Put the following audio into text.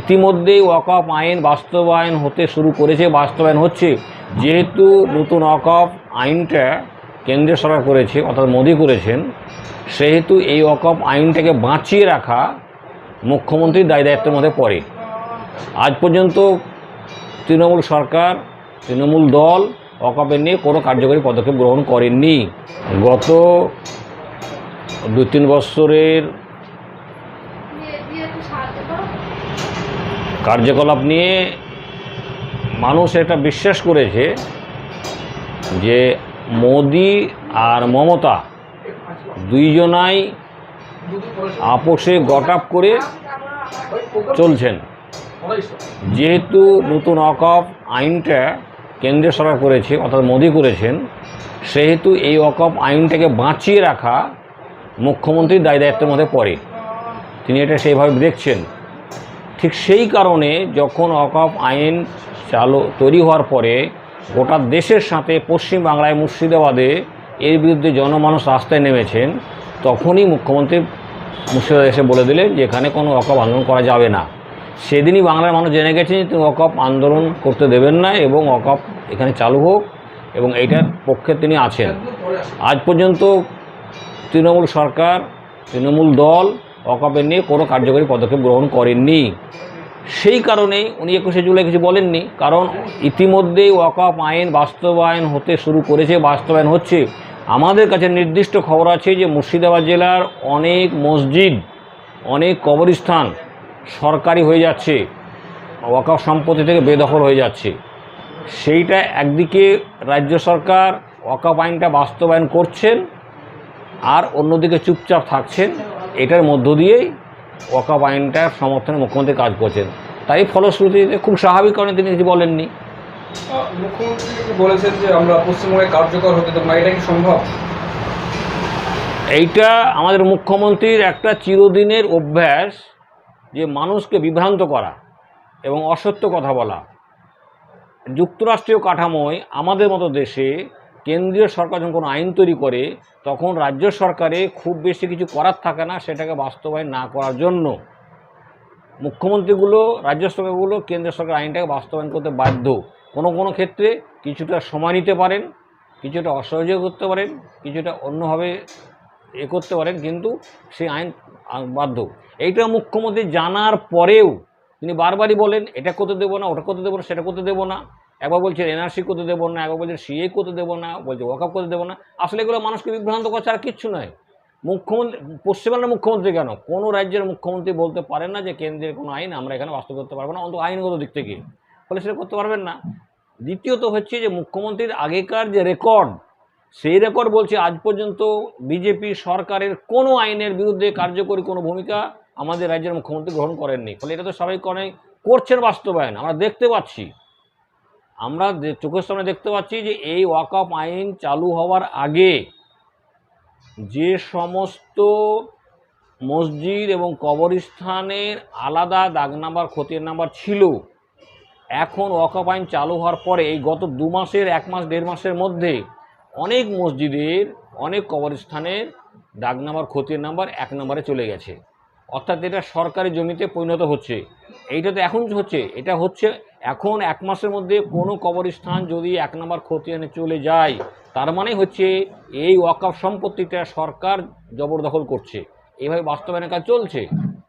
ইতিমধ্যেই ওয়াকফ আইন বাস্তবায়ন হতে শুরু করেছে, বাস্তবায়ন হচ্ছে। যেহেতু নতুন ওয়াকফ আইনটা কেন্দ্রীয় সরকার করেছে, অর্থাৎ মোদী করেছেন, সেহেতু এই ওয়াকফ আইনটাকে বাঁচিয়ে রাখা মুখ্যমন্ত্রীর দায় দায়িত্বের মধ্যে পড়ে। আজ পর্যন্ত তৃণমূল সরকার, তৃণমূল দল ওয়াকফের নিয়ে কোনো কার্যকরী পদক্ষেপ গ্রহণ করেননি। গত দু তিন বছরের কার্যকলাপ নিয়ে মানুষ এটা বিশ্বাস করেছে যে মোদি আর মমতা দুইজনাই আপোষে গটাপ করে চলছেন। যেহেতু নতুন অকপ আইনটা কেন্দ্রীয় সরকার করেছে, অর্থাৎ মোদি করেছেন, সেহেতু এই অকপ আইনটাকে বাঁচিয়ে রাখা মুখ্যমন্ত্রীর দায় দায়িত্বের মধ্যে পড়ে। তিনি এটা সেইভাবে দেখছেন। ঠিক সেই কারণে যখন অকপ আইন চালু, তৈরি হওয়ার পরে গোটা দেশের সাথে পশ্চিম বাংলায় মুর্শিদাবাদে এর বিরুদ্ধে জনমানুষ রাস্তায় নেমেছেন, তখনই মুখ্যমন্ত্রী মুর্শিদাবাদ এসে বলে দিলেন যে এখানে কোনো অকপ আন্দোলন করা যাবে না। সেদিনই বাংলার মানুষ জেনে গেছেন যে তিনি অকপ আন্দোলন করতে দেবেন না এবং অকপ এখানে চালু হোক এবং এইটার পক্ষে তিনি আছেন। আজ পর্যন্ত তৃণমূল সরকার, তৃণমূল দল অকপের নিয়ে কোনো কার্যকরী পদক্ষেপ গ্রহণ করেননি। সেই কারণেই উনি একুশে জুলাই কিছু বলেননি। কারণ ইতিমধ্যেই ওয়াকফ আইন বাস্তবায়ন হতে শুরু করেছে, বাস্তবায়ন হচ্ছে। আমাদের কাছে নির্দিষ্ট খবর আছে যে মুর্শিদাবাদ জেলার অনেক মসজিদ, অনেক কবরস্থান সরকারি হয়ে যাচ্ছে, ওয়াকফ সম্পত্তি থেকে বেদখল হয়ে যাচ্ছে। সেইটা একদিকে রাজ্য সরকার ওয়াকফ আইনটা বাস্তবায়ন করছেন আর অন্যদিকে চুপচাপ থাকছেন। এটার মধ্য দিয়েই ওয়াকফ আইনটার সমর্থনে মুখ্যমন্ত্রী কাজ করছেন। তাই ফলশ্রুতিতে খুব স্বাভাবিক কারণে তিনি কিছু বলেননি। মুখ্যমন্ত্রী বলেছেন যে আমরা পশ্চিমবঙ্গে কার্যকর হতে দেবো না এটা কি সম্ভব? এইটা আমাদের মুখ্যমন্ত্রীর একটা চিরদিনের অভ্যাস যে মানুষকে বিভ্রান্ত করা এবং অসত্য কথা বলা। যুক্তরাষ্ট্রীয় কাঠামোয় আমাদের মতো দেশে কেন্দ্রীয় সরকার যখন কোনো আইন তৈরি করে, তখন রাজ্য সরকারে খুব বেশি কিছু করার থাকে না, সেটাকে বাস্তবায়ন না করার জন্য। মুখ্যমন্ত্রীগুলো, রাজ্য সরকারগুলো কেন্দ্র সরকার আইনটাকে বাস্তবায়ন করতে বাধ্য। কোনো কোনো ক্ষেত্রে কিছুটা সময় নিতে পারেন, কিছুটা অসহযোগ করতে পারেন, কিছুটা অন্যভাবে এ করতে পারেন, কিন্তু সেই আইন বাধ্য। এইটা মুখ্যমন্ত্রী জানার পরেও তিনি বারবারই বলেন, এটা করতে দেবো না, ওটা করতে দেবো না, সেটা করতে দেবো না। একবার বলছেন এনআরসি করতে দেবো না, একবার বলছেন সিএ করতে দেবো না, বলছে ওয়াকআপ করতে দেবো না। আসলে এগুলো মানুষকে বিভ্রান্ত করছে আর কিচ্ছু নয়। মুখ্যমন্ত্রী পশ্চিমবাংলার মুখ্যমন্ত্রী কেন? কোনো রাজ্যের মুখ্যমন্ত্রী বলতে পারেন না যে কেন্দ্রের কোনো আইন আমরা এখানে বাস্তব করতে পারব না, অন্তত আইনগত দিক থেকে। ফলে সেটা করতে পারবেন না। দ্বিতীয়ত হচ্ছে যে মুখ্যমন্ত্রীর আগেকার যে রেকর্ড, সেই রেকর্ড বলছে আজ পর্যন্ত বিজেপি সরকারের কোনো আইনের বিরুদ্ধে কার্যকরী কোনো ভূমিকা আমাদের রাজ্যের মুখ্যমন্ত্রী গ্রহণ করেননি। ফলে এটা তো সবাই করে করছেন বাস্তবায়ন, আমরা দেখতে পাচ্ছি। আমরা চোখের সামনে দেখতে পাচ্ছি যে এই ওয়াকআপ আইন চালু হওয়ার আগে যে সমস্ত মসজিদ এবং কবরস্থানের আলাদা দাগ নাম্বার, খতিয়ান নাম্বার ছিল, এখন ওয়াকআপ আইন চালু হওয়ার পরে এই গত দু মাসের, এক মাস, দেড় মাসের মধ্যে অনেক মসজিদের, অনেক কবরস্থানের দাগ নাম্বার, খতিয়ান নাম্বার এক নম্বরে চলে গেছে। অর্থাৎ এটা সরকারি জমিতে পরিণত হচ্ছে। এইটা তো এখন হচ্ছে, এটা হচ্ছে এখন এক মাসের মধ্যে কোনো কবরস্থান যদি এক নম্বর খতিয়ানে চলে যায়, তার মানে হচ্ছে এই ওয়াকফ সম্পত্তিটা সরকার জবরদখল করছে। এভাবে বাস্তবায়নের কাজ চলছে?